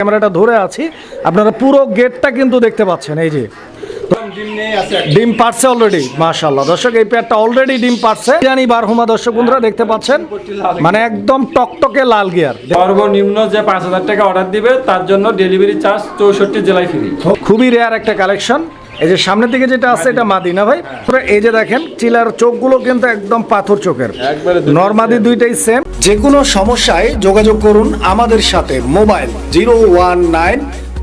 ক্যামেরাটা ধরে আছি। আপনারা পুরো গেটটা কিন্তু দেখতে পাচ্ছেন এই যে। ডিম পারছে অলরেডি মাশাল্লাহ দর্শক এই পেয়ারটা অলরেডি ডিম পারছে। জানি বারহুমা দর্শক বন্ধুরা দেখতে পাচ্ছেন? মানে একদম টকটকে লাল গিয়ার। সর্বনিম্ন যে পাঁচ হাজার টাকা অর্ডার দিবে তার জন্য ডেলিভারি চার্জ চৌষট্টি জেলায় ফ্রি খুবই রেয়ার একটা কালেকশন এই যে সামনের দিকে যেটা আছে এটা মাদি। না ভাই? পুরো এই যে দেখেন চিলার চোখগুলো কিন্তু একদম পাথর চোখের। নরমাদি নর্মাদি দুইটাই সেম যে কোনো সমস্যায় যোগাযোগ করুন আমাদের সাথে। Mobile zero one nine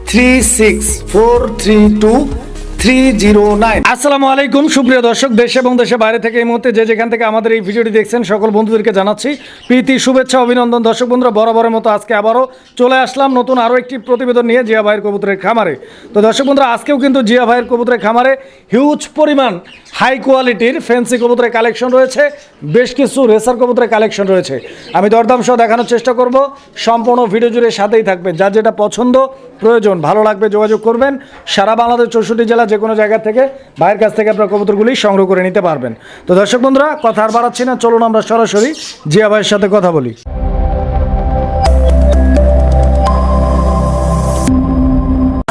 three six four three two three zero nine আসসালামু আলাইকুম, সুপ্রিয় দর্শক, দেশ এবং দেশের বাইরে থেকে এই মুহূর্তে যে যেখান থেকে আমাদের এই ভিডিওটি দেখছেন, সকল বন্ধুদেরকে জানাচ্ছি শুভেচ্ছা, অভিনন্দন। মতো আজকে আবারও চলে আসলাম নতুন আরও একটি প্রতিবেদন নিয়ে জিয়া কবুতরের খামারে। তো দর্শক আজকেও কিন্তু জিয়া ভাইয়ের কবুতরের খামারে হিউজ পরিমাণ হাই কোয়ালিটির ফ্যান্সি কবুতরের কালেকশন রয়েছে, বেশ কিছু রেসার কবুতরের কালেকশন রয়েছে। আমি দরদাম সহ দেখানোর চেষ্টা করব, সম্পূর্ণ ভিডিও জুড়ে সাথেই থাকবেন। যার যেটা পছন্দ, প্রয়োজন, ভালো লাগবে যোগাযোগ করবেন। সারা বাংলাদেশ চৌষট্টি জেলা যে কোনো জায়গা থেকে ভাইয়ের কাছ থেকে আপনার কবুতরগুলি সংগ্রহ করে নিতে পারবেন। তো দর্শক বন্ধুরা কথা আর বাড়াচ্ছি না চলুন আমরা সরাসরি জিয়া ভাইয়ের সাথে কথা বলি।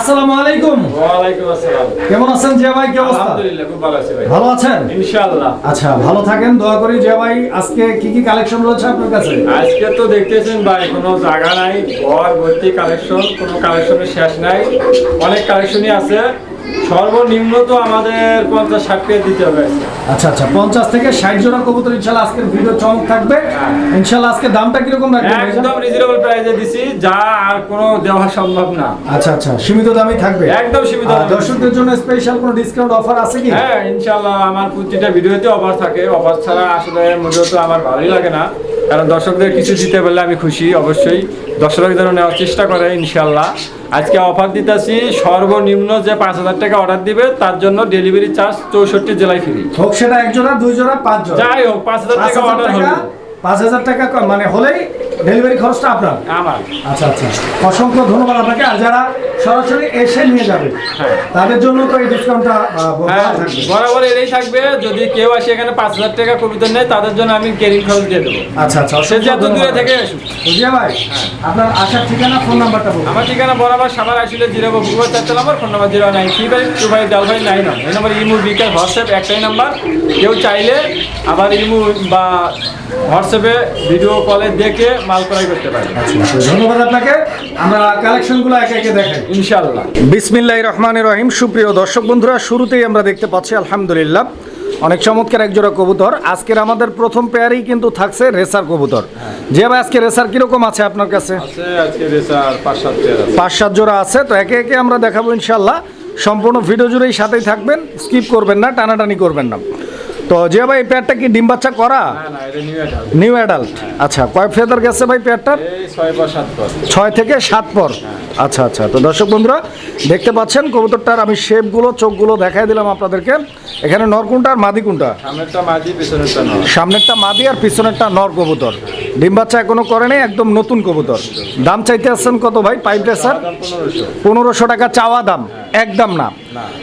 আসসালামু আলাইকুম। ওয়ালাইকুম আসসালাম। কেমন আছেন জিয়া ভাই? কি অবস্থা? আলহামদুলিল্লাহ খুব ভালো আছি ভাই। ভালো আছেন? ইনশাআল্লাহ। আচ্ছা ভালো থাকেন দোয়া করি জিয়া ভাই। আজকে কি কি কালেকশন রয়েছে আপনার কাছে? আজকে তো দেখতেছেন ভাই কোনো জায়গা নাই ঘর ভর্তি কালেকশন কোনো কালেকশনের শেষ নাই। অনেক কালেকশনই আছে। সর্বনিম্ন তো আমাদের পঞ্চাশ ষাট পেয়ে দিতে হবে। আচ্ছা আচ্ছা পঞ্চাশ থেকে ষাট জোড়া কবুতর ইনশাল্লাহ আজকের ভিডিও চমক থাকবে। ইনশাল্লাহ আজকে দামটা কীরকম ভাইজান? একদম রিজনেবল প্রাইসে দিছি যা আর কোনো দেওয়া সম্ভব না। আচ্ছা আচ্ছা সীমিত দামই থাকবে। একদম সীমিত দর্শকদের জন্য স্পেশাল কোনো ডিসকাউন্ট অফার আছে কি? হ্যাঁ ইনশাআল্লাহ আমার প্রতিটা ভিডিওতে অফার থাকে। অফার ছাড়া আসলে মূলত তো আমার ভালোই লাগে না। কারণ দর্শকদের কিছু দিতে পারলে আমি খুশি অবশ্যই। দর্শক যেন নেওয়ার চেষ্টা করে ইনশাআল্লাহ আজকে অফার দিতেছি সর্বনিম্ন যে পাঁচ হাজার টাকা অর্ডার দিবে তার জন্য ডেলিভারি চার্জ চৌষট্টি জেলায় ফ্রি হোক সেটা এক জোড়া দুই জোড়া পাঁচ জোড়া যাই হোক পাঁচ হাজার টাকা অর্ডার হলো। পাঁচ হাজার টাকা মানে হলেই ডেলিভারি খরচটা আপনার? আমার। আচ্ছা আচ্ছা। অসংখ্য ধন্যবাদ আপনাকে। আর যারা সরাসরি এসে নিয়ে যাবে হ্যাঁ। তাদের জন্য তো এই ডিসকাউন্টটা হ্যাঁ বরাবর এটাই থাকবে। যদি কেউ আসে এখানে পাঁচ হাজার টাকা কবিতা নেয় তাদের জন্য আমি ক্যারিং খরচ দিয়ে দেবো। আচ্ছা আচ্ছা সে যে এত দূরে থেকে আসুক। বুঝিয়া ভাই আপনার আসার ঠিকানা ফোন নাম্বারটা বলুন। আমার ঠিকানা বরাবর সাবার আসলে জিরো বকুবার চারটে number phone number zero nine three five two five ডাল ফাইভ নাইন এই নাম্বার ইমু বিকাশ হোয়াটসঅ্যাপ একটাই নাম্বার কেউ চাইলে আবার ইমু বা হোয়াটসঅ্যাপে ভিডিও কলে দেখে মাল ক্রয় করতে পারে ধন্যবাদ আপনাকে। আমরা কালেকশনগুলো একে একে বিসমিল্লাহ রহমান রহিম। সুপ্রিয় দর্শক বন্ধুরা শুরুতেই আমরা দেখতে পাচ্ছি আলহামদুলিল্লাহ অনেক চমৎকার এক জোড়া কবুতর। আজকের আমাদের প্রথম পেয়ারেই কিন্তু থাকছে রেসার কবুতর। যে ভাই আজকে রেসার কীরকম আছে আপনার কাছে? আছে আজকে রেসার পাঁচ সাত পেয়ার আছে। পাঁচ সাত জোড়া আছে। তো একে একে আমরা দেখাবো ইনশাল্লাহ সম্পূর্ণ ভিডিও জুড়েই সাথেই থাকবেন। স্কিপ করবেন না টানাটানি করবেন না। তো যে ভাই পেয়ারটা কি ডিম বাচ্চা করা? নিউ অ্যাডাল্ট আচ্ছা কয় ফেদার গেছে ভাই পেয়ারটার? ছয় থেকে সাত পর। আচ্ছা আচ্ছা তো দর্শক বন্ধুরা দেখতে পাচ্ছেন কবুতরটার আমি শেপগুলো চোখগুলো দেখাই দিলাম আপনাদেরকে। এখানে নর কোনটা আর মাদি কোনটা? সামনেরটা মাদি আর পিছনেরটা নর কবুতর। ডিম বাচ্চা এখনও করে নেই একদম নতুন কবুতর। দাম চাইতে আসছেন কত ভাই পাইপ স্যার পনেরোশো। পনেরোশো টাকা চাওয়া দাম। একদম না।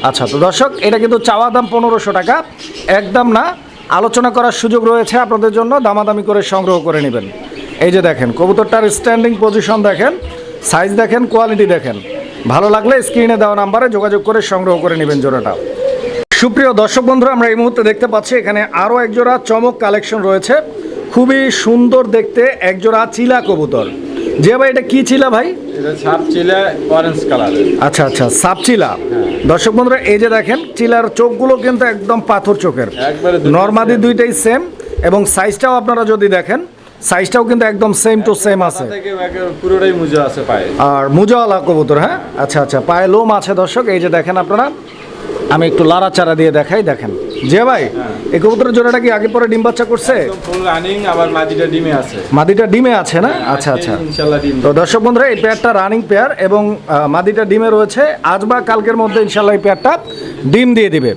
আচ্ছা তো দর্শক, এটা কিন্তু চাওয়া দাম পনেরোশো টাকা। একদম না। আলোচনা করার সুযোগ রয়েছে আপনাদের জন্য। দামাদামি করে সংগ্রহ করে নেবেন। এই যে দেখেন, কবুতরটার স্ট্যান্ডিং পজিশন দেখেন সাইজ দেখেন কোয়ালিটি দেখেন। ভালো লাগলে স্ক্রিনে দেওয়া নাম্বারে যোগাযোগ করে সংগ্রহ করে নেবেন জোড়াটা। সুপ্রিয় দর্শক বন্ধুরা, আমরা এই মুহূর্তে দেখতে পাচ্ছি, এখানে আরও একজোড়া চমক কালেকশন রয়েছে। খুবই সুন্দর দেখতে একজোড়া চিলা কবুতর। যে ভাই এটা কি চিলা ভাই? আচ্ছা আচ্ছা সাপ চিলা। দর্শক বন্ধুরা এই যে দেখেন চিলার চোখগুলো কিন্তু একদম পাথর চোখের। নর্মাদি দুইটাই সেম এবং সাইজটাও আপনারা যদি দেখেন সাইজটাও কিন্তু একদম সেম টু সেম আছে। পুরোটাই মুজা আছে পায়ে। আর মুজাওয়ালা কবুতর হ্যাঁ? আচ্ছা আচ্ছা পায়ে লোম আছে দর্শক এই যে দেখেন আপনারা আমি একটু লাড়াচাড়া দিয়ে দেখাই দেখেন। যে ভাই এই কবুতরের জোড়াটা কি আগে পরে ডিম বাচ্চা করছে? ফুল রানিং আবার মাদিটা ডিমে আছে। মাদিটা ডিমে আছে না? আচ্ছা আচ্ছা। ইনশাআল্লাহ ডিম তো দর্শক বন্ধুরা এই পেয়ারটা রানিং পেয়ার এবং মাদিটা ডিমে রয়েছে। আজ বা কালকের মধ্যে ইনশাল্লাহ এই পেয়ারটা ডিম দিয়ে দিবে।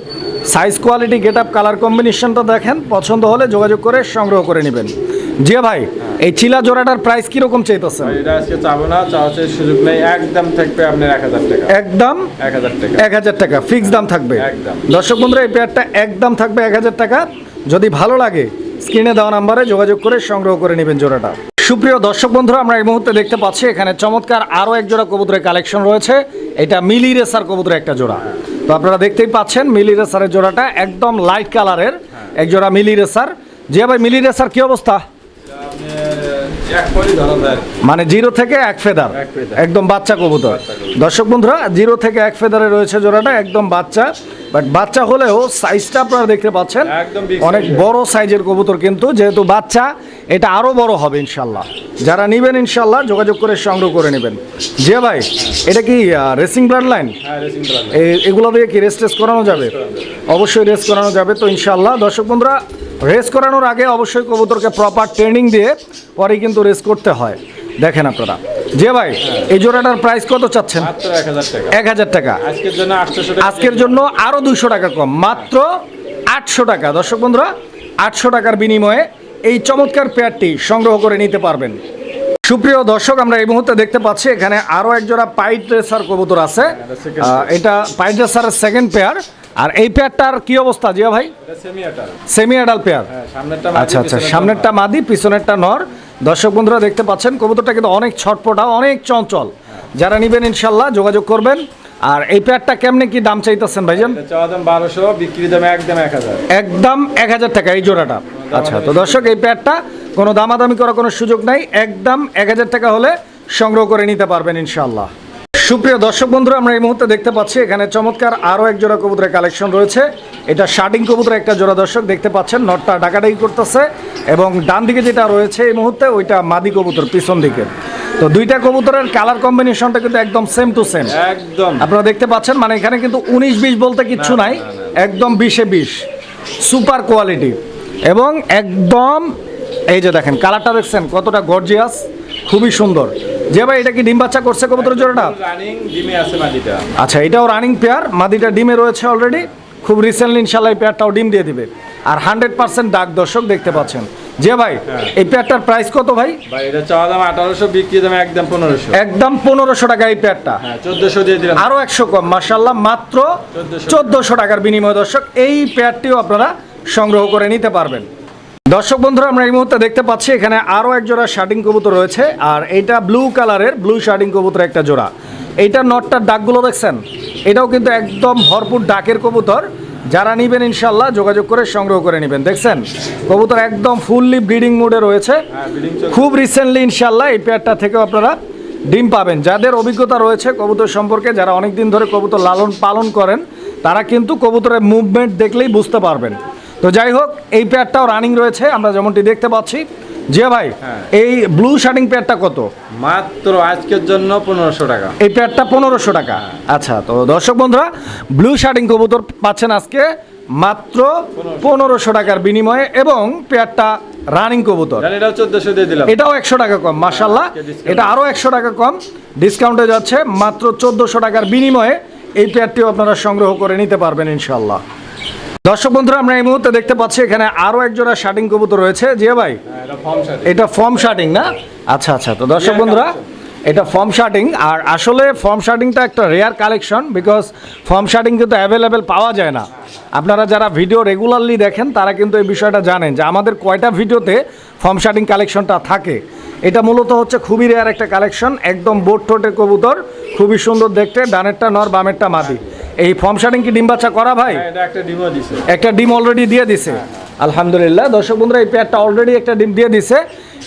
Size quality get up colour কম্বিনেশনটা দেখেন। পছন্দ হলে যোগাযোগ করে সংগ্রহ করে নেবেন। জিয়া ভাই এই চিলা জোড়াটার প্রাইস কি কীরকম চাইতেছেন? এটা আজকে চাবো না চাওয়া চাই সুযোগ নেই একদম থাকবে আপনার হাজার টাকা। একদম? এক হাজার টাকা। এক হাজার টাকা ফিক্স দাম থাকবে? একদম। দর্শক বন্ধুরা এই পেয়ারটা একদম থাকবে এক হাজার টাকা। যদি ভালো লাগে স্ক্রিনে দেওয়া নাম্বারে যোগাযোগ করে সংগ্রহ করে নেবেন জোড়াটা। সুপ্রিয় দর্শক বন্ধুরা আমরা এই মুহূর্তে দেখতে পাচ্ছি এখানে চমৎকার আরও এক জোড়া কবুতরের কালেকশন রয়েছে। এটা মিলি রেসার কবুতরের একটা জোড়া। তো আপনারা দেখতেই পাচ্ছেন মিলি রেসারের জোড়াটা একদম লাইট কালারের এক জোড়া মিলি রেসার। যে ভাই মিলি রেসার কি অবস্থা আপনি এক পরই ধরা যায় মানে জিরো থেকে এক ফেদার। একদম বাচ্চা কবুতর। দর্শক বন্ধুরা জিরো থেকে এক ফেদারে রয়েছে জোড়াটা একদম বাচ্চা। বাট বাচ্চা হলেও সাইজটা আপনারা দেখতে পাচ্ছেন। অনেক। বড় সাইজের কবুতর কিন্তু যেহেতু বাচ্চা এটা আরও বড় হবে ইনশাল্লাহ যারা নিবেন ইনশাল্লাহ যোগাযোগ করে সংগ্রহ করে নেবেন। যে ভাই এটা কি রেসিং ব্লাড লাইন হ্যাঁ এগুলো দিয়ে কি রেস টেস করানো যাবে? অবশ্যই রেস করানো যাবে তো ইনশাল্লাহ দর্শক বন্ধুরা রেস করানোর আগে অবশ্যই কবুতরকে প্রপার ট্রেনিং দিয়ে পরেই কিন্তু রেস করতে হয়। দেখেন আপনারা। যে ভাই এই জোড়াটার প্রাইস কত চাচ্ছেন? এক হাজার টাকা। আজকের জন্য আটশোশো টাকা। আজকের জন্য আরও দুইশো টাকা কম। মাত্র আটশো টাকা। দর্শক বন্ধুরা আটশো টাকার বিনিময়ে এই চমৎকার পেয়ারটি সংগ্রহ করে নিতে পারবেন। সুপ্রিয় দর্শক আমরা এই মুহূর্তে দেখতে পাচ্ছি এখানে আরও একজোড়া পাইট রেসার কবুতর আছে। আহ, এটা পাইট রেসারের সেকেন্ড পেয়ার আর এই পেয়ারটার কি অবস্থা জিয়া ভাই? Semi adult pair. হ্যাঁ আচ্ছা আচ্ছা সামনেরটা মাদি পিছনেরটা নর। দর্শক বন্ধুরা দেখতে পাচ্ছেন কবুতরটা কিন্তু অনেক ছটপটা অনেক চঞ্চল। যারা নিবেন ইনশাল্লাহ যোগাযোগ করবেন। আর এই পেয়ারটা কেমনে কি দাম চাইতেছেন ভাইজান? এটা চাওয়া দাম বারোশো বিক্রি দাম একদম এক হাজার। একদম এক হাজার টাকা এই জোড়াটা। আচ্ছা তো দর্শক এই প্যাডটা কোনো দামাদামি করার কোনো সুযোগ নাই। একদম এক হাজার টাকা হলে সংগ্রহ করে নিতে পারবেন ইনশাল্লাহ। সুপ্রিয় দর্শক বন্ধুরা আমরা এই মুহূর্তে দেখতে পাচ্ছি এখানে চমৎকার আরও এক জোড়া কবুতরের কালেকশন রয়েছে। এটা শার্টিং কবুতরের একটা জোড়া দর্শক দেখতে পাচ্ছেন নটটা ডাকাডাকি করতেছে এবং ডান দিকে যেটা রয়েছে এই মুহূর্তে ওইটা মাদি কবুতর পিছন দিকে। তো দুইটা কবুতরের কালার কম্বিনেশনটা কিন্তু একদম সেম টু সেম একদম। আপনারা দেখতে পাচ্ছেন মানে এখানে কিন্তু উনিশ বিশ বলতে কিচ্ছু নাই একদম বিশে বিশ। সুপার কোয়ালিটি এবং একদম এই যে দেখেন কালারটা দেখছেন কতটা গর্জিয়াস খুবই সুন্দর। যে ভাই এটা কি ডিম বাচ্চা করছে কবুতরের জোড়াটা? রানিং ডিমে আছে মাটিটা আচ্ছা এটাও রানিং পেয়ার মাদিটা ডিমে রয়েছে অলরেডি খুব রিসেন্টলি ইনশাল্লাহ এই পেয়ারটাও ডিম দিয়ে দিবে। আর হান্ড্রেড পার্সেন্ট ডাক দর্শক দেখতে পাচ্ছেন। যে ভাই হ্যাঁ। এই পেয়ারটার প্রাইস কত ভাই? ভাই এটা চাওয়া দাম আঠারোশো বিক্রি দাম একদম পনেরোশো। একদম পনেরোশো টাকা এই পেয়ারটা হ্যাঁ চোদ্দশো দিয়ে দিলাম। আরও একশো কম মার্শাল্লাহ মাত্র 1400 চোদ্দশো টাকার বিনিময় দর্শক এই পেয়ারটিও আপনারা সংগ্রহ করে নিতে পারবেন। দর্শক বন্ধুরা আমরা এই মুহূর্তে দেখতে পাচ্ছি এখানে আরও এক জোড়া শার্টিং কবুতর রয়েছে আর এইটা ব্লু কালারের ব্লু শার্টিং কবুতর একটা জোড়া। এইটা নটটার ডাকগুলো দেখছেন? এটাও কিন্তু একদম ভরপুর ডাকের কবুতর। যারা নিবেন ইনশাল্লাহ যোগাযোগ করে সংগ্রহ করে নেবেন। দেখছেন? কবুতর একদম ফুললি ব্রিডিং মোডে রয়েছে। হ্যাঁ খুব রিসেন্টলি ইনশাল্লাহ এই পেয়ারটা থেকেও আপনারা ডিম পাবেন। যাদের অভিজ্ঞতা রয়েছে কবুতর সম্পর্কে যারা অনেক দিন ধরে কবুতর লালন পালন করেন তারা কিন্তু কবুতরের মুভমেন্ট দেখলেই বুঝতে পারবেন। তো যাই হোক এই পেয়ারটাও রানিং রয়েছে আমরা যেমনটি দেখতে পাচ্ছি। জিয়া ভাই হ্যাঁ। এই ব্লু শার্টিং প্যাডটা কত? মাত্র আজকের জন্য পনেরোশো টাকা। এই প্যাডটা পনেরোশো টাকা। আচ্ছা তো দর্শক বন্ধুরা ব্লু শার্টিং কবুতর পাচ্ছেন আজকে মাত্র পনেরোশো। টাকার বিনিময়ে এবং পেয়ারটা রানিং কবুতর। এটাও চোদ্দশো দিয়ে দিলাম। এটাও একশো টাকা কম মাসাল্লাহ এটা আরও একশো টাকা কম ডিসকাউন্টে যাচ্ছে মাত্র চোদ্দোশো টাকার বিনিময়ে এই পেয়ারটিও আপনারা সংগ্রহ করে নিতে পারবেন ইনশাল্লাহ দর্শক বন্ধুরা আমরা এই মুহূর্তে দেখতে পাচ্ছি এখানে আরও একজোড়া শার্টিং কবুতর রয়েছে। জিয়া ভাই হ্যাঁ, এটা ফর্ম শাড়ি এটা ফর্ম শার্টিং না? আচ্ছা আচ্ছা তো দর্শক বন্ধুরা এটা ফর্ম শার্টিং আর আসলে ফর্ম শার্টিংটা একটা rare collection because form shirting কিন্তু অ্যাভেলেবেল পাওয়া যায় না। আপনারা যারা ভিডিও রেগুলারলি দেখেন তারা কিন্তু এই বিষয়টা জানেন যে আমাদের কয়টা ভিডিওতে ফর্ম শার্টিং কালেকশনটা থাকে। এটা মূলত হচ্ছে খুবই রেয়ার একটা কালেকশন একদম বোট ঠোঁটের কবুতর খুবই সুন্দর দেখতে ডানেরটা নর বামেরটা মাদি। এই ফর্ম শার্টিং কি ডিম বাচ্চা করা ভাই? হ্যাঁ, এটা একটা একটা ডিম অলরেডি দিয়ে দিছে। আলহামদুলিল্লাহ দর্শক বন্ধুরা এই পেয়ারটা অলরেডি একটা ডিম দিয়ে দিছে।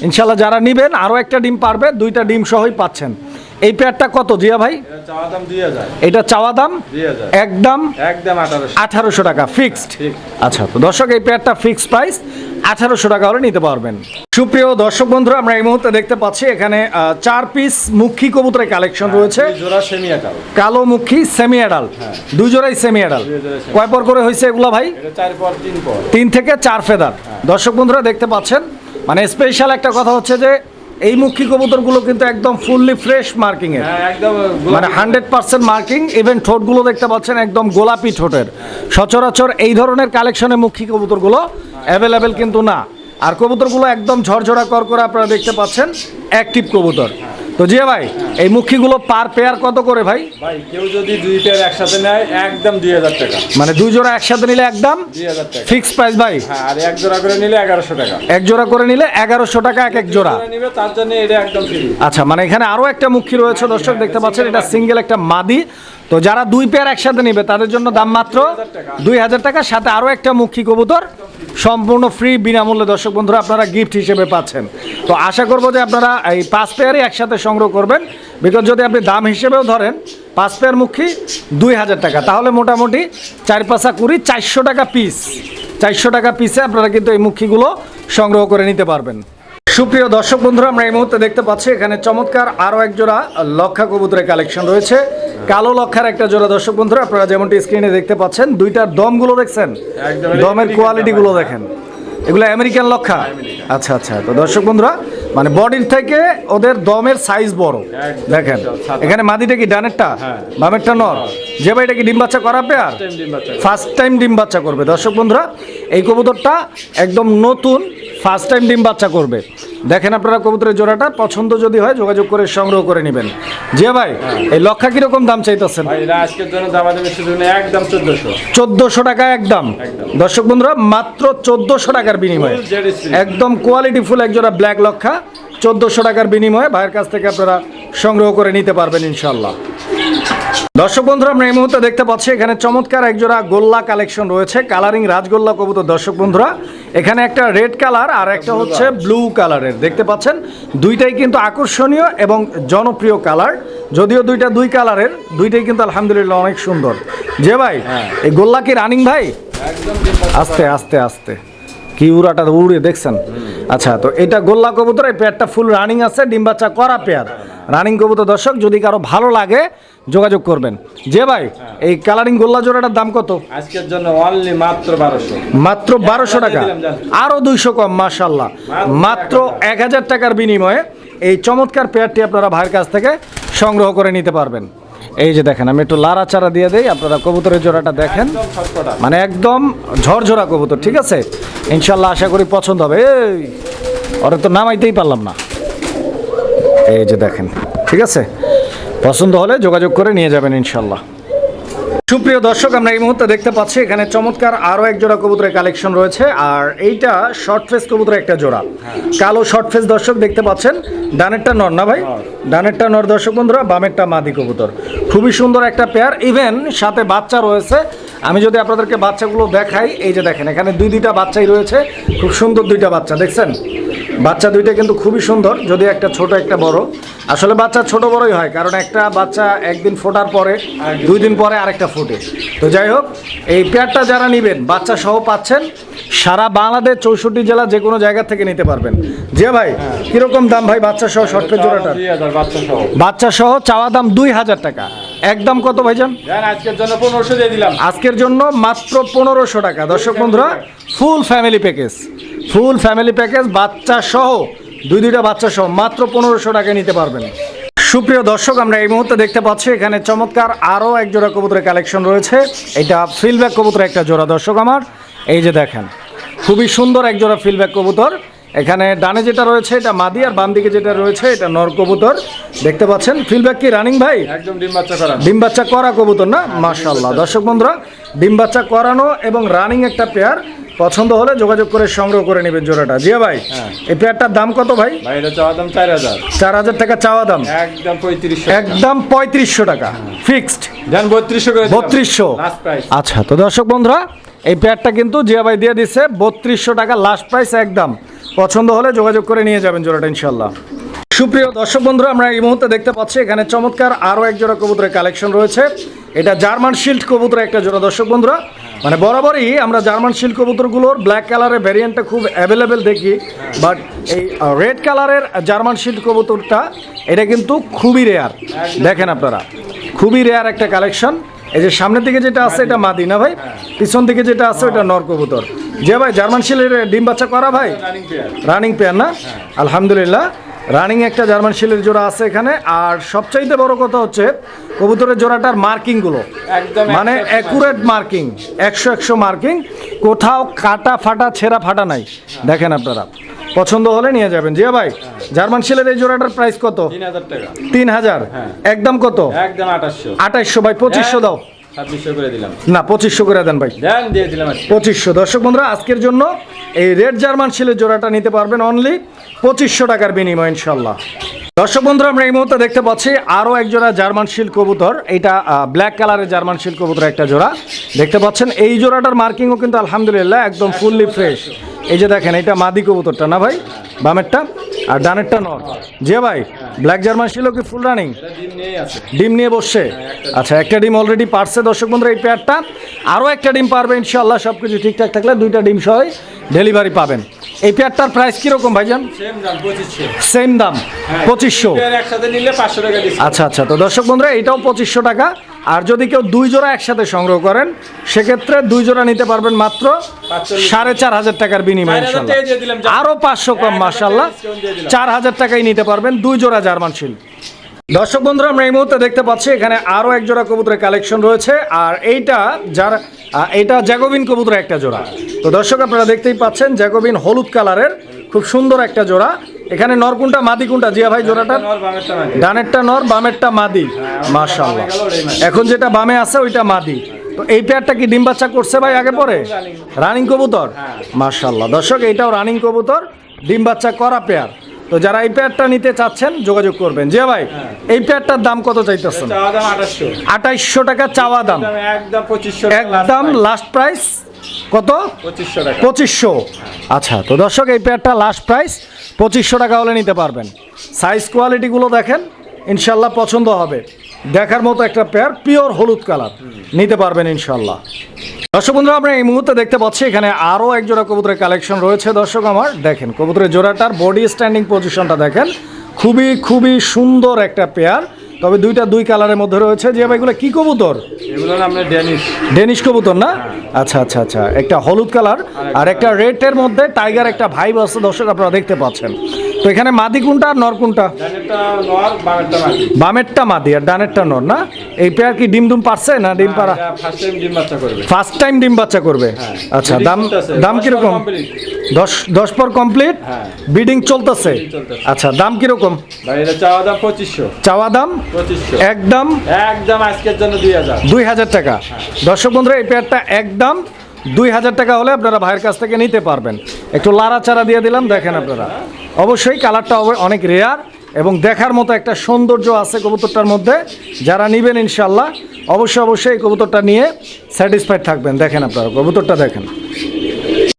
ইনশাল্লাহ যারা নিবেন আরও একটা ডিম পারবে দুইটা ডিম সহই পাচ্ছেন। এই পেয়ারটা কত জিয়া ভাই? এটা চাওয়া দাম একদম? আঠারোশো। টাকা ফিক্সড আচ্ছা তো দর্শক এই পেয়ারটা ফিক্সড প্রাইস আঠারোশো টাকা হলে নিতে পারবেন। সুপ্রিয় দর্শক বন্ধুরা আমরা এই মুহূর্তে দেখতে পাচ্ছি এখানে চার পিস মুখী কবুতরের কালেকশন রয়েছে। সেমি আটাল কালো মুখী সেমি অ্যাডাল্ট দুই জোড়াই সেমি অ্যাডাল্ট দুই কয় পর করে হয়েছে এগুলা ভাই? তিন তিন থেকে চার ফেদার দর্শক বন্ধুরা দেখতে পাচ্ছেন মানে স্পেশাল একটা কথা হচ্ছে যে এই মুখী কবুতরগুলো কিন্তু একদম ফুললি ফ্রেশ মার্কিং এর। হ্যাঁ একদম মানে হান্ড্রেড পার্সেন্ট মার্কিং ইভেন ঠোঁটগুলো দেখতে পাচ্ছেন একদম গোলাপি ঠোঁটের। সচরাচর এই ধরনের কালেকশনে মুখী কবুতরগুলো অ্যাভেলেবেল কিন্তু না। আর কবুতরগুলো একদম ঝরঝরা কর করে আপনারা দেখতে পাচ্ছেন অ্যাক্টিভ কবুতর। তো জিয়া ভাই এই মুখীগুলো পার পেয়ার কত করে ভাই? ভাই কেউ যদি দুই পেয়ার একসাথে নেয় একদম দুই হাজার টাকা। মানে দুই জোড়া একসাথে নিলে একদম দুই হাজার টাকা। ফিক্স প্রাইস ভাই? হ্যাঁ আর এক জোড়া করে নিলে এগারোশো টাকা। এক জোড়া করে নিলে এগারোশো টাকা এক এক জোড়া। নিবে তার জন্য এটা একদম ফ্রি আচ্ছা মানে এখানে আরও একটা মুখী রয়েছে দর্শক দেখতে পাচ্ছেন এটা সিঙ্গেল একটা মাদি। তো যারা দুই পেয়ার একসাথে নিবে তাদের জন্য দাম মাত্র দুই হাজার টাকা সাথে আরও একটা মুখী কবুতর। সম্পূর্ণ ফ্রি বিনামূল্যে। দর্শক বন্ধুরা, আপনারা গিফট হিসেবে পাচ্ছেন। তো আশা করব যে আপনারা এই পাঁচ পেয়ারই একসাথে সংগ্রহ করবেন। বিকজ যদি আপনি দাম হিসেবেও ধরেন, পাঁচ পেয়ার মুখী দুই হাজার টাকা। তাহলে মোটামুটি চার পাঁচা কুড়ি, চারশো টাকা পিস চারশো টাকা পিসে আপনারা কিন্তু এই মুখীগুলো সংগ্রহ করে নিতে পারবেন। সুপ্রিয় দর্শক বন্ধুরা, আমরা এই মুহূর্তে দেখতে পাচ্ছি, এখানে চমৎকার আরও একজোড়া লক্ষা কবুতরের কালেকশন রয়েছে। কালো লক্ষার একটা জোড়া। দর্শক বন্ধুরা আপনারা যেমনটি স্ক্রিনে দেখতে পাচ্ছেন দুইটার দমগুলো দেখছেন দমের কোয়ালিটিগুলো দেখেন। এগুলো আমেরিকান লক্ষা? আচ্ছা আচ্ছা তো দর্শক বন্ধুরা মানে বডির থেকে ওদের দমের সাইজ বড়। দেখেন এখানে মাদিটা কি ডানেরটা? হ্যাঁ। বামেরটা নর। যে ভাই এটা কি ডিম বাচ্চা করাবে আর। ফার্স্ট টাইম ডিম বাচ্চা করবে। দর্শক বন্ধুরা এই কবুতরটা একদম নতুন ফার্স্ট টাইম ডিম বাচ্চা করবে। দেখেন আপনারা কবুতরের জোড়াটা পছন্দ যদি হয় যোগাযোগ করে সংগ্রহ করে নেবেন। যে ভাই এই লক্ষা কীরকম দাম চাইতেছেন? চোদ্দশো। টাকা একদম। দর্শক বন্ধুরা মাত্র চোদ্দশো টাকার বিনিময়ে। একদম কোয়ালিটি ফুল একজোড়া ব্ল্যাক লক্ষা। চোদ্দশো টাকার বিনিময়ে ভাইয়ের কাছ থেকে আপনারা সংগ্রহ করে নিতে পারবেন ইনশাল্লাহ দর্শক বন্ধুরা আমরা এই মুহূর্তে দেখতে পাচ্ছি এখানে চমৎকার একজোড়া গোল্লা কালেকশন রয়েছে। কালারিং রাজগোল্লা কবুতর দর্শক বন্ধুরা। এখানে একটা রেড কালার আর একটা হচ্ছে ব্লু কালারের। দেখতে পাচ্ছেন দুইটাই কিন্তু আকর্ষণীয় এবং জনপ্রিয় কালার। যদিও দুইটা দুই কালারের দুইটাই কিন্তু আলহামদুলিল্লাহ অনেক সুন্দর। যে ভাই হ্যাঁ। এই গোল্লা কি রানিং ভাই? আস্তে আস্তে আস্তে। কি উড়াটা উড়ে দেখছেন? আচ্ছা তো এটা গোল্লা কবুতর এই পেয়ারটা ফুল রানিং আছে ডিম বাচ্চা করা পেয়ার। রানিং কবুতর দর্শক যদি কারও ভালো লাগে যোগাযোগ করবেন। যে ভাই এই কালারিং গোল্লা জোড়াটার দাম কত? আজকের জন্য অনলি মাত্র বারোশো। মাত্র বারোশো টাকা। দিলাম, জান। আরও দুইশো কম মাশাল্লাহ মাত্র এক হাজার টাকার বিনিময়ে এই চমৎকার পেয়ারটি আপনারা ভাইয়ের কাছ থেকে সংগ্রহ করে নিতে পারবেন। এই যে দেখেন আমি একটু লাড়াচাড়া দিয়ে দিই আপনারা কবুতরের জোড়াটা দেখেন। মানে একদম ঝরঝরা কবুতর ঠিক আছে? ইনশাল্লাহ আশা করি পছন্দ হবে। এই ওরে তো নামাইতেই পারলাম না। এই যে দেখেন ঠিক আছে? পছন্দ হলে যোগাযোগ করে নিয়ে যাবেন ইনশাল্লাহ সুপ্রিয় দর্শক, আমরা এই মুহূর্তে দেখতে পাচ্ছি এখানে চমৎকার আরও এক জোড়া কবুতরের কালেকশন রয়েছে, আর এইটা শর্ট ফেস কবুতরের একটা জোড়া। কালো শর্ট ফেস দর্শক দেখতে পাচ্ছেন, ডানেরটা নর না ভাই? ডানেরটা নর দর্শক বন্ধুরা, বামেরটা মাদি কবুতর। খুবই সুন্দর একটা পেয়ার ইভেন সাথে বাচ্চা রয়েছে আমি যদি আপনাদেরকে বাচ্চাগুলো দেখাই, এই যে দেখেন, এখানে দুই দুইটা বাচ্চাই রয়েছে, খুব সুন্দর দুইটা বাচ্চা, দেখছেন? বাচ্চা দুইটা কিন্তু খুবই সুন্দর, যদি একটা ছোট, একটা বড়। আসলে বাচ্চা ছোট বড়ই হয়, কারণ একটা বাচ্চা একদিন ফোটার পরে, দুই দিন পরে আরেকটা ফোটে। তো যাই হোক, এই পেয়ারটা যারা নেবেন, বাচ্চা সহ পাচ্ছেন সারা বাংলাদেশ চৌষট্টি জেলা যে কোনো জায়গা থেকে নিতে পারবেন। যে ভাই কীরকম দাম ভাই বাচ্চা সহ দুই হাজার বাচ্চা সহ। চাওয়া দাম দুই হাজার টাকা। একদম কত ভাইজান জান? আজকের জন্য পনেরোশো দিয়ে দিলাম। আজকের জন্য মাত্র পনেরোশো টাকা। দর্শক বন্ধুরা full family package full family package বাচ্চা সহ দুই দুইটা বাচ্চা সহ মাত্র পনেরোশো টাকা নিতে পারবেন। সুপ্রিয় দর্শক আমরা এই মুহূর্তে দেখতে পাচ্ছি এখানে চমৎকার আরও এক জোড়া কবুতরের কালেকশন রয়েছে। এটা ফিলব্যাক কবুতর একটা জোড়া দর্শক আমার। এই যে দেখেন খুবই সুন্দর এক জোড়া ফিলব্যাক কবুতর। এখানে ডানে যেটা রয়েছে এটা মাদি আর বাম দিকে যেটা রয়েছে এটা নর কবুতর। দেখতে পাচ্ছেন ফিলব্যাক কি রানিং ভাই? একদম ডিম বাচ্চা করা। ডিম বাচ্চা করা কবুতর না? মাশাল্লাহ দর্শক বন্ধুরা ডিম বাচ্চা করানো এবং রানিং একটা পেয়ার। পছন্দ হলে যোগাযোগ করে সংগ্রহ করে নেবেন জোড়াটা। জিয়া ভাই হ্যাঁ। এই পেয়ারটার দাম কত ভাই? ভাই চাওয়া দাম চার হাজার। চার হাজার টাকা চাওয়া দাম। একদম পঁয়ত্রিশশো একদম পঁয়ত্রিশশো টাকা। ফিক্সড। বত্রিশশো বত্রিশশো। আচ্ছা তো দর্শক বন্ধুরা এই প্যাডটা কিন্তু জিয়া ভাই দিয়ে দিচ্ছে বত্রিশশো টাকা লাস্ট প্রাইস একদম। পছন্দ হলে যোগাযোগ করে নিয়ে যাবেন জোড়াটা ইনশাল্লাহ সুপ্রিয় দর্শক বন্ধুরা, আমরা এই মুহূর্তে দেখতে পাচ্ছি, এখানে চমৎকার আরও এক জোড়া কবুতরের কালেকশন রয়েছে। এটা জার্মান শিল্ড কবুতর একটা জোড়া, দর্শক বন্ধুরা। মানে বরাবরই আমরা জার্মান শিল্ড কবুতরগুলোর ব্ল্যাক কালারের ভ্যারিয়েন্টটা খুব অ্যাভেলেবেল দেখি বাট এই রেড কালারের জার্মান শিল্ড কবুতরটা, এটা কিন্তু খুবই রেয়ার দেখেন আপনারা, খুবই রেয়ার একটা কালেকশন এই যে সামনের দিকে যেটা আছে এটা মাদি না ভাই? পিছন দিকে যেটা আছে ওটা নর কবুতর যে ভাই জার্মান শিলের ডিম বাচ্চা করা ভাই? রানিং পেয়ার না? আলহামদুলিল্লাহ। রানিং একটা জার্মান শিলের জোড়া আছে এখানে। আর সবচাইতে বড় কথা হচ্ছে কবুতরের জোড়াটার মার্কিংগুলো। মানে অ্যাকুরেট মার্কিং। একশো একশো মার্কিং। কোথাও কাটা ফাটা ছেঁড়া ফাটা নাই। দেখেন আপনারা। পছন্দ হলে নিয়ে যাবেন। জিয়া ভাই জার্মান শিলের এই জোড়াটার প্রাইস কত? তিন হাজার হ্যাঁ। একদম কত? একদম আঠাশশো। আঠাইশশো ভাই পঁচিশশো দাও। না পঁচিশশো করে দেন ভাই। পঁচিশশো। দর্শক বন্ধুরা আজকের জন্য এই রেড জার্মান শিলের জোড়াটা নিতে পারবেন অনলি পঁচিশশো টাকার বিনিময় ইনশাল্লাহ। দর্শক বন্ধুরা, আমরা এই মুহূর্তে দেখতে পাচ্ছি আরও একজোড়া জার্মান শিল কবুতর। এটা ব্ল্যাক কালারের জার্মান শিল কবুতর একটা জোড়া। দেখতে পাচ্ছেন, এই জোড়াটার মার্কিংও কিন্তু আলহামদুলিল্লাহ একদম ফুললি ফ্রেশ এই যে দেখেন, এটা মাদি কবুতরটা না ভাই? বামেরটা? আর ডানেরটা নর। যে ভাই ব্ল্যাক জার্মান শিলও কি ফুল রানিং ডিম ডিম নিয়ে বসছে। আচ্ছা একটা ডিম অলরেডি পারছে দর্শক বন্ধুরা, এই পেয়ারটা আরও একটা ডিম পারবে ইনশাল্লাহ সব কিছু ঠিকঠাক থাকলে দুইটা ডিম সহ ডেলিভারি পাবেন। এই পেয়ারটার প্রাইস কীরকম ভাইজান? সেম দাম পঁচিশশো। দিচ্ছি আচ্ছা আচ্ছা তো দর্শক বন্ধুরা এটাও পঁচিশশো টাকা। আর যদি কেউ দুই জোড়া একসাথে সংগ্রহ করেন সেক্ষেত্রে দুই জোড়া নিতে পারবেন মাত্র সাড়ে চার হাজার টাকার বিনিময় আরও পাঁচশো কম হাজার মাসাল্লাহ। চার হাজার টাকাই নিতে পারবেন দুই জোড়া জার্মান শিল দর্শক বন্ধুরা আমরা এই মুহূর্তে দেখতে পাচ্ছি এখানে আরও এক জোড়া কবুতরের কালেকশন রয়েছে আর এইটা যার এটা জ্যাকোবিন কবুতরের একটা জোড়া। তো দর্শক আপনারা দেখতেই পাচ্ছেন জ্যাকোবিন হলুদ কালারের খুব সুন্দর একটা জোড়া। এখানে নরকুনটা মাদি কোনটা? জিয়া ভাই জোড়াটা? নর। ডানেরটা নর বামেরটা মাদি। মাশাআল্লাহ। এখন যেটা বামে আছে ওইটা মাদি। তো এই পেয়ারটা কি ডিম বাচ্চা করছে ভাই আগে পরে? রানিং কবুতর? মাশাআল্লাহ। দর্শক এইটাও রানিং কবুতর ডিম বাচ্চা করা পেয়ার তো যারা এই পেয়ারটা নিতে চাচ্ছেন যোগাযোগ করবেন। যে ভাই এই পেয়ারটার দাম কত চাইতেছেন? আঠাইশশো টাকা চাওয়া দাম। একদম পঁচিশশো একদম লাস্ট প্রাইস কত? পঁচিশশো টাকা। পঁচিশশো। আচ্ছা তো দর্শক এই পেয়ারটা লাস্ট প্রাইস পঁচিশশো টাকা হলে নিতে পারবেন। সাইজ কোয়ালিটিগুলো দেখেন ইনশাল্লাহ পছন্দ হবে। দেখার মতো একটা পেয়ার পিওর হলুদ কালার নিতে পারবেন ইনশাল্লাহ। দর্শক বন্ধুরা আমরা এই মুহূর্তে দেখতে পাচ্ছি এখানে আরও এক জোড়া কবুতরের কালেকশন রয়েছে। দর্শক আমার দেখেন কবুতরের জোড়াটার বডি স্ট্যান্ডিং পজিশনটা দেখেন। খুবই খুবই সুন্দর একটা পেয়ার তবে দুইটা দুই কালারের মধ্যে রয়েছে। যে ভাই এগুলো কি কবুতর? এগুলো আমরা ডেনিশ ডেনিশ কবুতর না? আচ্ছা আচ্ছা আচ্ছা। একটা হলুদ কালার আর একটা রেডের মধ্যে টাইগার একটা ভাইব আছে দর্শক আপনারা দেখতে পাচ্ছেন। তো এখানে মাদি কোনটা আর নর কোনটা? বামেরটা মাদি। আর ডানেরটা নর না? এই পেয়ার কি ডিম দুম পারছে না ডিম পারা ফার্স্ট টাইম ডিম বাচ্চা করবে। ডিম করবে? আচ্ছা দাম দাম কীরকম? দশ দশ পর কমপ্লিট হ্যাঁ। বিডিং চলতেছে। আচ্ছা দাম কীরকম? চাওয়া দাম পঁচিশশো। চাওয়া দাম? একদম? একদম আজকের জন্য দুই হাজার। দুই হাজার টাকা। দর্শক বন্ধুরা এই পেয়ারটা একদম দুই হাজার টাকা হলে আপনারা ভাইয়ের কাছ থেকে নিতে পারবেন। একটু লাড়া চারা দিয়ে দিলাম দেখেন আপনারা। অবশ্যই কালারটা অনেক রেয়ার এবং দেখার মতো একটা সৌন্দর্য আছে কবুতরটার মধ্যে। যারা নেবেন ইনশাল্লাহ অবশ্যই অবশ্যই এই কবুতরটা নিয়ে স্যাটিসফাইড থাকবেন। দেখেন আপনারা, কবুতরটা দেখেন।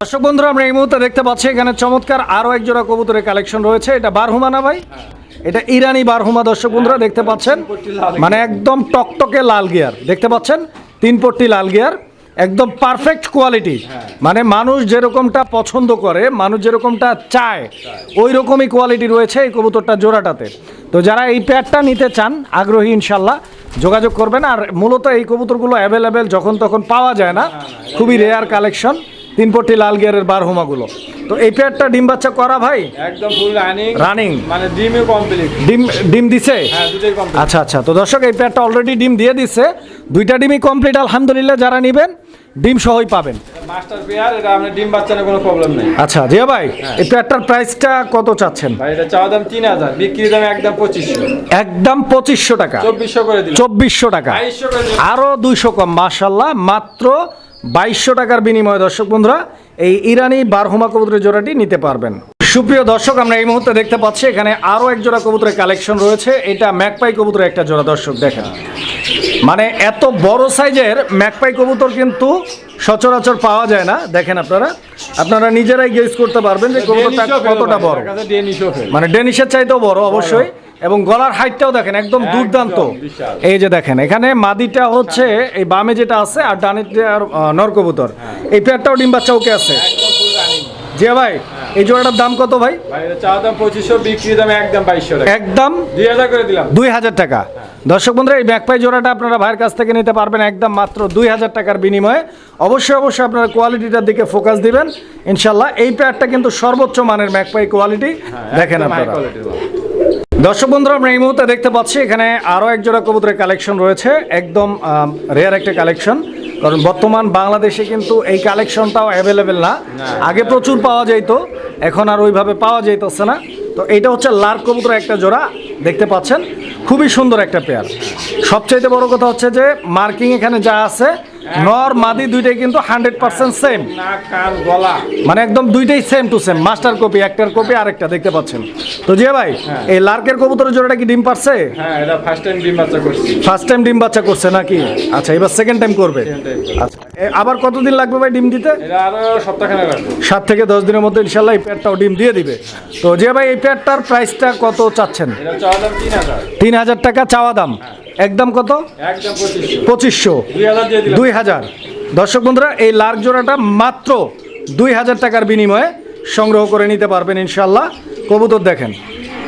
দর্শক বন্ধুরা, আমরা এই মুহূর্তে দেখতে পাচ্ছি এখানে চমৎকার আরও এক জোড়া কবুতরের কালেকশন রয়েছে। এটা বারহুমা না ভাই? এটা ইরানি বারহুমা, দর্শক বন্ধুরা, দেখতে পাচ্ছেন? মানে একদম টকটকে লাল গিয়ার দেখতে পাচ্ছেন? তিন পট্টি লাল গিয়ার একদম পারফেক্ট কোয়ালিটি মানে মানুষ যেরকমটা পছন্দ করে মানুষ যেরকমটা চায় ওই রকমই কোয়ালিটি রয়েছে এই কবুতরটা জোড়াটাতে। তো যারা এই প্যাডটা নিতে চান আগ্রহী ইনশাল্লাহ যোগাযোগ করবেন। আর মূলত এই কবুতরগুলো অ্যাভেলেবেল যখন তখন পাওয়া যায় না খুবই রেয়ার কালেকশন তিন পট্টি লাল গিয়ারের বারহুমাগুলো তো এই পেয়ারটা ডিম বাচ্চা করা ভাই? একদম ফুল রানিং রানিং মানে ডিমও কমপ্লিট ডিম ডিম দিছে? হ্যাঁ দুটোই কমপ্লিট আচ্ছা আচ্ছা। তো দর্শক এই পেয়ারটা অলরেডি ডিম দিয়ে দিছে। দুইটা ডিমই কমপ্লিট আলহামদুলিল্লাহ যারা নেবেন ডিম সহই পাবেন। মাস্টার পেয়ার এটা আপনি ডিম বাচ্চানোর কোনো প্রবলেম নেই। আচ্ছা জিয়া ভাই এই পেয়ারটার প্রাইসটা কত চাচ্ছেন? ভাই এটা চাওয়া দাম তিন হাজার বিক্রি দাম একদম পঁচিশশো। একদম পঁচিশশো টাকা। চব্বিশশো করে দিলাম। চব্বিশশো টাকা। 2200 করে আরও আরও দুইশো কম মাশাআল্লাহ মাত্র বাইশশো টাকার বিনিময়ে দর্শক বন্ধুরা এই ইরানি বারহুমা কবুতরের জোড়াটি নিতে পারবেন। সুপ্রিয় দর্শক আমরা এই মুহূর্তে দেখতে পাচ্ছি এখানে আরও এক জোড়া কবুতরের কালেকশন রয়েছে। এটা ম্যাকপাই কবুতরের একটা জোড়া দর্শক দেখেন। মানে এত বড় সাইজের ম্যাকপাই কবুতর কিন্তু সচরাচর পাওয়া যায় না দেখেন আপনারা। আপনারা নিজেরাই গেস করতে পারবেন যে কবুতরটা কতটা বড়। মানে ডেনিশের চাইতেও বড় অবশ্যই। এবং গলার হাইটটাও দেখেন একদম দুর্দান্ত। এই যে দেখেন এখানে মাদিটা হচ্ছে এই বামে যেটা আছে আর ডানে আর নরকবুতর এই পেয়ারটাও ডিম বাচ্চা ওকে আছে। একদম ফুল রানিং যে ভাই এই জোড়াটার দাম কত ভাই? ভাই দাম পঁচিশশো বিক্রি দাম একদম বাইশশো একদম? দুই হাজার করে দিলাম। দুই হাজার টাকা। দর্শক বন্ধুরা এই ব্যাকপাই জোড়াটা আপনারা ভাইয়ের কাছ থেকে নিতে পারবেন একদম মাত্র দুই হাজার টাকার বিনিময়ে। অবশ্যই অবশ্যই আপনারা কোয়ালিটিটার দিকে ফোকাস দিবেন। ইনশাল্লাহ এই প্যাডটা কিন্তু সর্বোচ্চ মানের ম্যাকপাই কোয়ালিটি দেখেন আপনারা। দর্শক বন্ধুরা আমরা এই মুহূর্তে দেখতে পাচ্ছি এখানে আরও এক জোড়া কবুতরের কালেকশন রয়েছে। একদম রেয়ার একটা কালেকশন। কারণ বর্তমান বাংলাদেশে কিন্তু এই কালেকশনটাও অ্যাভেলেবেল না। আগে প্রচুর পাওয়া যেত এখন আর ওইভাবে পাওয়া যাইতেছে না। তো এটা হচ্ছে লার কবুতর একটা জোড়া দেখতে পাচ্ছেন। খুবই সুন্দর একটা পেয়ার। সবচাইতে বড় কথা হচ্ছে যে মার্কিং এখানে যা আছে নর মাদি দুইটাই কিন্তু হান্ড্রেড পার্সেন্ট সেম গলা মানে একদম দুইটাই same to same master copy একটার কপি আরেকটা দেখতে পাচ্ছেন। তো জিয়া ভাই হ্যাঁ। এই লার্কের কবুতরের জোড়াটা কি ডিম পারছে? হ্যাঁ ফার্স্ট টাইম ডিম বাচ্চা করছি। ফার্স্ট টাইম ডিম বাচ্চা করছে নাকি? আচ্ছা এবার সেকেন্ড টাইম করবে। আচ্ছা আবার কতদিন লাগবে ভাই ডিম দিতে? সাত থেকে দশ দিনের মধ্যে ইনশাল্লাহ এই প্যাডটাও ডিম দিয়ে দিবে। তো জিয়া ভাই এই প্যাডটার প্রাইসটা কত চাচ্ছেন? তিন হাজার টাকা চাওয়া দাম। একদম কত? পঁচিশশো। পঁচিশশো। দুই হাজার দুই হাজার। দর্শক বন্ধুরা এই লার্ক জোড়াটা মাত্র দুই হাজার টাকার বিনিময়ে সংগ্রহ করে নিতে পারবেন ইনশাল্লাহ কবুতর দেখেন।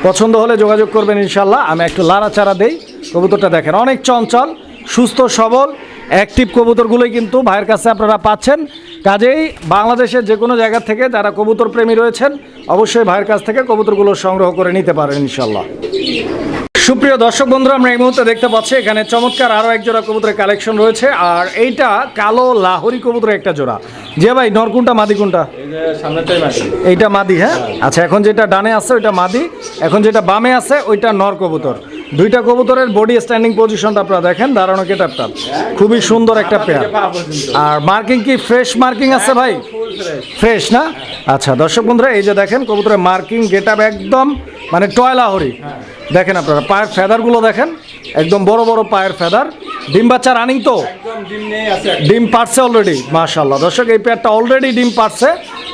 পছন্দ হলে যোগাযোগ করবেন ইনশাল্লাহ আমি একটু লাড়াচাড়া দেই কবুতরটা দেখেন। অনেক চঞ্চল সুস্থ সবল অ্যাক্টিভ কবুতরগুলোই কিন্তু ভাইয়ের কাছে আপনারা পাচ্ছেন। কাজেই বাংলাদেশের যে কোনো জায়গা থেকে যারা কবুতর প্রেমী রয়েছেন অবশ্যই ভাইয়ের কাছ থেকে কবুতরগুলো সংগ্রহ করে নিতে পারেন ইনশাল্লাহ সুপ্রিয় দর্শক বন্ধুরা আমরা এই মুহূর্তে দেখতে পাচ্ছি এখানে চমৎকার আরও এক জোড়া কবুতরের কালেকশন রয়েছে আর এইটা কালো লাহোরি কবুতরের একটা জোড়া। যে ভাই নরকুনটা মাদি কোনটা? এইটা মাদি হ্যাঁ? আচ্ছা এখন যেটা ডানে আছে ওইটা মাদি এখন যেটা বামে আছে ওইটা নর কবুতর। দুইটা কবুতরের বডি স্ট্যান্ডিং পজিশনটা আপনারা দেখেন দাঁড়ানো কেটারটা খুবই সুন্দর একটা পেয়ার আর মার্কিং কি ফ্রেশ মার্কিং আছে ভাই? ফ্রেশ না? আচ্ছা দর্শক বন্ধুরা এই যে দেখেন কবুতরের মার্কিং গেট একদম মানে টয়লা হরি দেখেন আপনারা পায়ের ফেদারগুলো দেখেন একদম বড় বড় পায়ের ফেদার। ডিম বাচ্চা রানিং তো? ডিম পারছে অলরেডি মাশাল্লাহ দর্শক এই পেয়ারটা অলরেডি ডিম পারছে।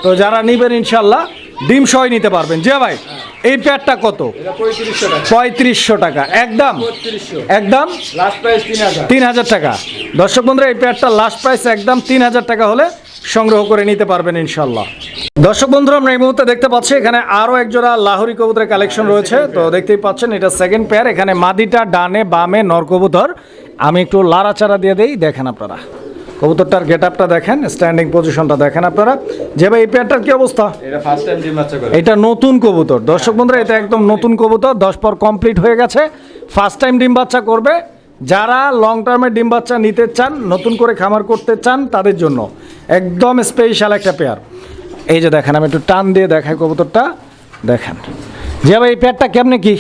তো যারা নিবেন ইনশাল্লাহ ডিম সহ নিতে পারবেন। যে ভাই এই পেয়ারটা কত? পঁয়ত্রিশশো টাকা। একদম? একদম? তিন হাজার। তিন হাজার টাকা। দর্শক বন্ধুরা এই পেয়ারটা লাস্ট প্রাইস একদম তিন হাজার টাকা হলে সংগ্রহ করে নিতে পারবেন ইনশাল্লাহ দর্শক বন্ধুরা আমরা এই মুহূর্তে দেখতে পাচ্ছি এখানে আরও এক জোড়া লাহোরি কবুতরের কালেকশন রয়েছে। তো দেখতেই পাচ্ছেন এটা সেকেন্ড পেয়ার এখানে মাদিটা ডানে বামে নর কবুতর। আমি একটু লাড়াচাড়া দিয়ে দিই দেখেন আপনারা। কবুতরটার গেট আপটা দেখেন স্ট্যান্ডিং পজিশনটা দেখেন আপনারা। যে ভাই এই পেয়ারটার কি অবস্থা? এটা ফার্স্ট টাইম ডিম বাচ্চা করে। এটা নতুন কবুতর। দর্শক বন্ধুরা এটা একদম নতুন কবুতর দশ পর কমপ্লিট হয়ে গেছে। ফার্স্ট টাইম ডিম বাচ্চা করবে। যারা লং টার্মে ডিম বাচ্চা নিতে চান নতুন করে খামার করতে চান তাদের জন্য। একদম স্পেশাল একটা পেয়ার এই যে দেখেন আমি একটু টান দিয়ে দেখাই কবুতরটা। দেখেন। যে ভাই এই পেয়ারটা কেমনে কি?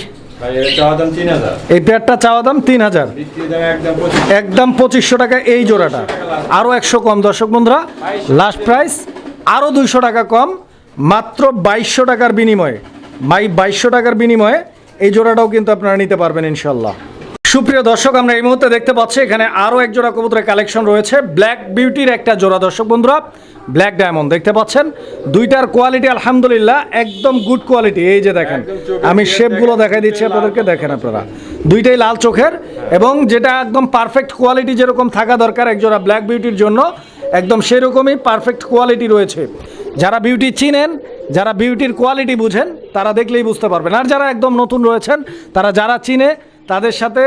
এই পেয়ারটা চাওয়া দাম তিন হাজার। একদম একদম পঁচিশশো টাকা এই জোড়াটা। আরও একশো কম। দর্শক বন্ধুরা লাস্ট প্রাইস আরও দুইশো টাকা কম মাত্র বাইশশো টাকার বিনিময়ে। বাই বাইশশো টাকার বিনিময়ে এই জোড়াটাও কিন্তু আপনারা নিতে পারবেন ইনশাল্লাহ। সুপ্রিয় দর্শক আমরা এই মুহূর্তে দেখতে পাচ্ছি এখানে আরও এক জোড়া কবুতরের কালেকশন রয়েছে। ব্ল্যাক বিউটির একটা জোড়া দর্শক বন্ধুরা ব্ল্যাক ডায়মন্ড দেখতে পাচ্ছেন। দুইটার কোয়ালিটি আলহামদুলিল্লাহ একদম গুড কোয়ালিটি এই যে দেখেন আমি শেপগুলো দেখাই দিচ্ছি আপনাদেরকে দেখেন আপনারা। দুইটাই লাল চোখের এবং যেটা একদম পারফেক্ট কোয়ালিটি যেরকম থাকা দরকার একজোড়া ব্ল্যাক বিউটির জন্য একদম সেরকমই পারফেক্ট কোয়ালিটি রয়েছে। যারা বিউটি চিনেন যারা বিউটির কোয়ালিটি বুঝেন তারা দেখলেই বুঝতে পারবেন। আর যারা একদম নতুন রয়েছেন তারা যারা চিনে তাদের সাথে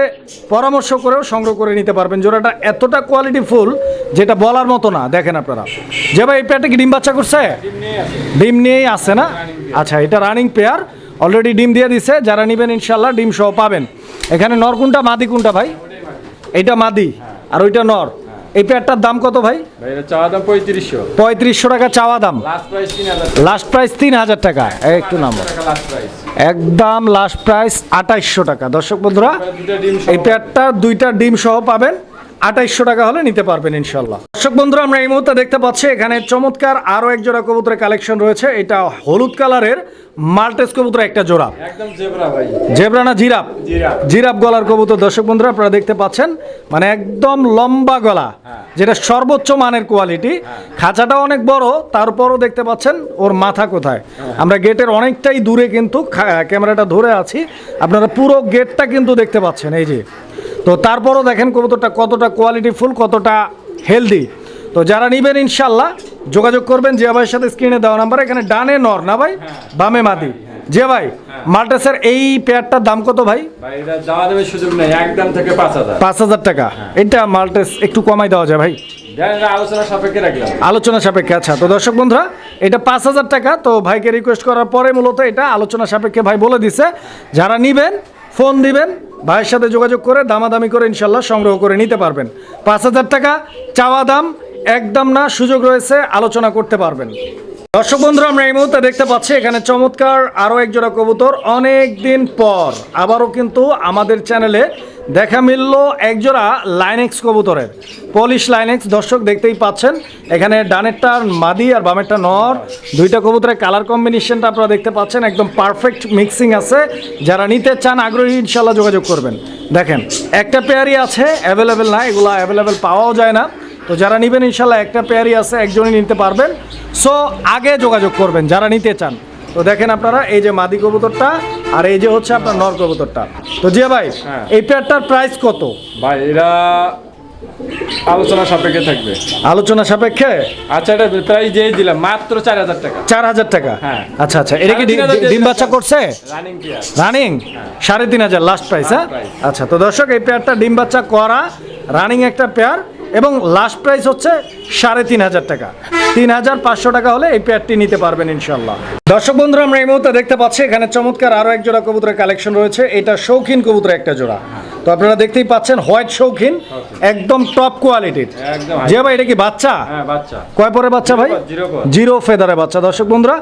পরামর্শ করেও সংগ্রহ করে নিতে পারবেন। জোড়াটা এতটা কোয়ালিটি ফুল যেটা বলার মতো না, দেখেন আপনারা। যে ভাই, এই পেয়ারটা কি ডিম বাচ্চা করছে? ডিম নিয়েই আছে না? আচ্ছা এটা রানিং পেয়ার অলরেডি ডিম দিয়ে দিছে। যারা নেবেন ইনশাল্লাহ ডিম সহ পাবেন। এখানে নর কোনটা? মাদি কোনটা ভাই? এটা মাদি। আর ওইটা নর। এই প্যাডটার দাম কত ভাই? ভাই চাওয়া দাম পঁয়ত্রিশশো। পঁয়ত্রিশশো টাকা চাওয়া দাম। লাস্ট প্রাইস তিন হাজার টাকা। একটু নাম্বার একদম লাস্ট প্রাইস আঠাইশশো টাকা। দর্শক বন্ধুরা এই প্যাডটা দুইটা ডিম সহ পাবেন। আঠাইশশো টাকা হলে নিতে পারবেন ইনশাল্লাহ। দর্শক বন্ধুরা আমরা এই মুহূর্তে দেখতে পাচ্ছি এখানে চমৎকার আরও এক জোড়া কবুতরের কালেকশন রয়েছে। এটা হলুদ কালারের মাল্টেস কবুতর একটা জোড়া। জেবরা জেব্রানা জিরাপ জিরাপ। গলার কবুতর। দর্শক বন্ধুরা আপনারা দেখতে পাচ্ছেন মানে একদম লম্বা গলা যেটা সর্বোচ্চ মানের কোয়ালিটি। খাঁচাটা অনেক বড় তারপরও দেখতে পাচ্ছেন ওর মাথা কোথায়? আমরা গেটের অনেকটাই দূরে কিন্তু ক্যামেরাটা ধরে আছি। আপনারা পুরো গেটটা কিন্তু দেখতে পাচ্ছেন এই যে। তো তারপরও দেখেন কবুতরটা কতটা কোয়ালিটি ফুল কতটা হেলদি তো যারা নিবেন ইনশাল্লাহ যোগাযোগ করবেন জিয়া ভাইয়ের সাথে স্ক্রিনে দেওয়া নাম্বার এখানে ডানে নর না ভাই? বামে মাদি। জিয়া ভাই মাল্টাসের এই পেয়ারটার দাম কত ভাই? সুযোগ নেই একদম থেকে পাঁচ হাজার। পাঁচ হাজার টাকা। এটা মাল্টেস একটু কমাই দেওয়া যায় ভাই। আলোচনা সাপেক্ষে রাখলাম। আলোচনা সাপেক্ষে আচ্ছা। তো দর্শক বন্ধুরা এটা পাঁচ হাজার টাকা। তো ভাইকে রিকোয়েস্ট করার পরে মূলত এটা আলোচনা সাপেক্ষে ভাই বলে দিছে। যারা নিবেন ফোন দিবেন ভাইয়ের সাথে যোগাযোগ করে দামাদামি করে ইনশাল্লাহ সংগ্রহ করে নিতে পারবেন। পাঁচ হাজার টাকা চাওয়া দাম, একদম না সুযোগ রয়েছে, আলোচনা করতে পারবেন। দর্শক বন্ধুরা, আমরা এই মুহূর্তে দেখতে পাচ্ছি, এখানে চমৎকার আরও এক জোড়া কবুতর অনেক দিন পর। আবারও কিন্তু আমাদের চ্যানেলে দেখা মিলল একজোড়া লাইনেক্স কবুতরের। পলিশ লাইনেক্স দর্শক দেখতেই পাচ্ছেন, এখানে ডানেরটা মাদি আর বামেরটা নর। দুইটা কবুতরের কালার কম্বিনেশনটা আপনারা দেখতে পাচ্ছেন, একদম পারফেক্ট মিক্সিং আছে। যারা নিতে চান, আগ্রহী ইনশাল্লাহ যোগাযোগ করবেন। দেখেন, একটা পেয়ারই আছে অ্যাভেলেবেল না, এগুলো অ্যাভেলেবেল পাওয়াও যায় না। তো যারা নেবেন ইনশাল্লাহ একটা পেয়ারই আছে, একজনই নিতে পারবেন। সো আগে যোগাযোগ করবেন যারা নিতে চান। তো দেখেন আপনারা এই যে মাদি কবুতরটা আর এই যে হচ্ছে আপনার নর কবুতরটা। তো জিয়া ভাই হ্যাঁ। এই পেয়ারটার প্রাইস কত? ভাই এরা আলোচনা সাপেক্ষে থাকবে। আলোচনা সাপেক্ষে? আচ্ছা এটা প্রায় যেই দিলাম মাত্র চার হাজার টাকা। চার হাজার টাকা? হ্যাঁ। আচ্ছা আচ্ছা। এটা কি ডিম বাচ্চা করছে? রানিং প্লেয়ার রানিং সাড়ে তিন হাজার লাস্ট প্রাইস হ্যাঁ? আচ্ছা তো দর্শক এই পেয়ারটা ডিম বাচ্চা করা রানিং একটা পেয়ার এবং লাস্ট প্রাইস হচ্ছে সাড়ে তিন হাজার টাকা। তিন হাজার পাঁচশো টাকা হলে এই পেয়ারটি নিতে পারবেন ইনশাল্লাহ দর্শক বন্ধুরা আমরা এই মুহূর্তে দেখতে পাচ্ছি এখানে চমৎকার আরও এক জোড়া কবুতরের কালেকশন রয়েছে। এটা শৌখিন কবুতরের একটা জোড়া। তো আপনারা দেখতেই পাচ্ছেন হোয়াইট শৌখিন একদম টপ কোয়ালিটির যে ভাই এটা কি বাচ্চা? হ্যাঁ কয় পরে বাচ্চা ভাই। জিরো ফেদারে বাচ্চা। দর্শক বন্ধুরা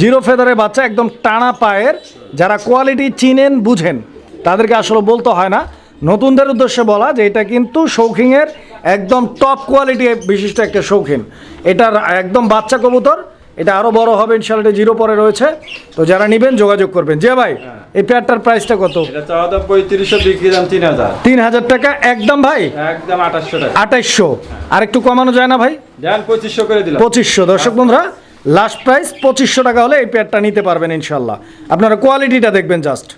জিরো ফেদারে বাচ্চা একদম টানা পায়ের। যারা কোয়ালিটি চিনেন বুঝেন। তাদেরকে আসলে বলতে হয় না। নতুনদের উদ্দেশ্যে বলা যে এটা কিন্তু শৌখিনের একদম টপ কোয়ালিটি বিশিষ্ট একটা শৌখিন। এটার একদম বাচ্চা কবুতর এটা আরও বড় হবে ইনশাল্লাহ এটা জিরো পরে রয়েছে। তো যারা নেবেন যোগাযোগ করবেন। যে ভাই এই পেয়ারটার প্রাইসটা কত? তিন হাজার। টাকা একদম ভাই? একদম আঠাশশো আর একটু কমানো যায় না ভাই? পঁচিশশো করে দিলাম। পঁচিশশো। দর্শক বন্ধুরা লাস্ট প্রাইস পঁচিশশো টাকা হলে এই পেয়ারটা নিতে পারবেন ইনশাল্লাহ আপনারা কোয়ালিটিটা দেখবেন জাস্ট